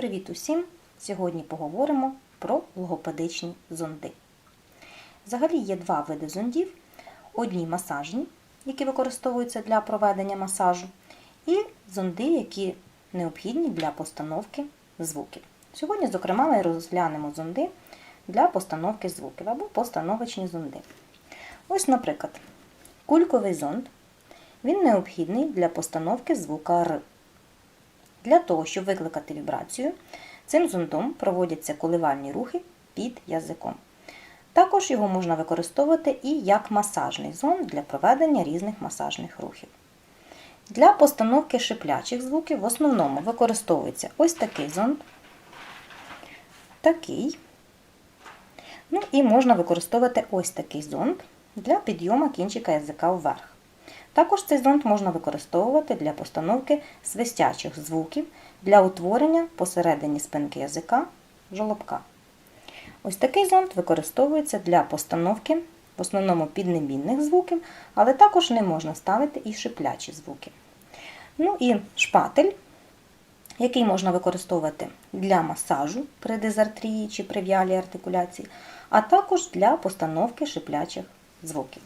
Привіт усім! Сьогодні поговоримо про логопедичні зонди. Взагалі є два види зондів: одні масажні, які використовуються для проведення масажу, і зонди, які необхідні для постановки звуків. Сьогодні, зокрема, ми розглянемо зонди для постановки звуків або постановочні зонди. Ось, наприклад, кульковий зонд. Він необхідний для постановки звука Р. Для того, щоб викликати вібрацію, цим зондом проводяться коливальні рухи під язиком. Також його можна використовувати і як масажний зонд для проведення різних масажних рухів. Для постановки шиплячих звуків в основному використовується ось такий зонд, такий. Ну і можна використовувати ось такий зонд для підйому кінчика язика вверх. Також цей зонд можна використовувати для постановки свистячих звуків для утворення посередині спинки язика жолобка. Ось такий зонд використовується для постановки в основному піднебінних звуків, але також не можна ставити і шиплячі звуки. Ну і шпатель, який можна використовувати для масажу при дизартрії чи при в'ялій артикуляції, а також для постановки шиплячих звуків.